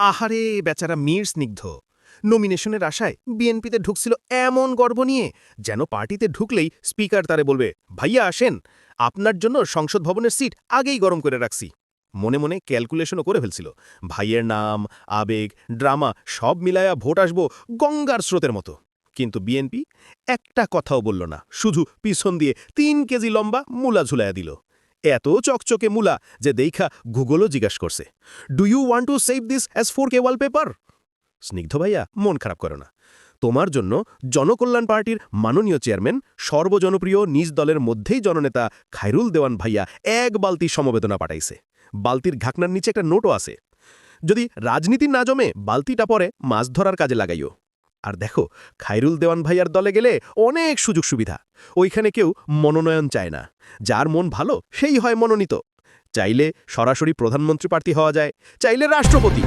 আহারে, বেচারা মীর স্নিগ্ধ। নমিনেশনের আশায় বিএনপিতে ঢুকছিল এমন গর্ব নিয়ে, যেন পার্টিতে ঢুকলেই স্পিকার তারে বলবে, ভাইয়া, আসেন। আপনার জন্য সংসদ ভবনের সিট আগেই গরম করে রাখছি। মনে মনে ক্যালকুলেশনও করে ফেলছিল। ভাইয়ের নাম, আবেগ, ড্রামা সব মিলায়া ভোট আসব গঙ্গার স্রোতের মতো। কিন্তু বিএনপি একটা কথাও বলল না। শুধু পিছন দিয়ে তিন কেজি লম্বা মূলা ঝুলাইয়া দিল। এত চকচকে মূলা যে দেখা গুগলও জিজ্ঞাস করছে। Do you want to save this as four K wallpaper Snigdha ভাইয়া, মন খারাপ করো না। তোমার জন্য জনকল্যাণ পার্টির মাননীয় চেয়ারম্যান, সর্বজনপ্রিয় নিজ দলের মধ্যেই জননেতা খায়রুল দেওয়ান ভাইয়া এক বালতি সমবেদনা পাঠাইছে। বালতির ঘাকনার নিচে একটা নোটও আছে। যদি রাজনীতি না জমে বালতিটা পরে মাছ ধরার কাজে লাগাইও। আর দেখো খাইরুল দেওয়ান ভাইয়ার দলে গেলে অনেক সুযোগ সুবিধা। ওইখানে কেউ মনোনয়ন চায় না। যার মন ভালো, সেই হয় মনোনীত। চাইলে সরাসরি প্রধানমন্ত্রী প্রার্থী হওয়া যায়, চাইলে রাষ্ট্রপতি।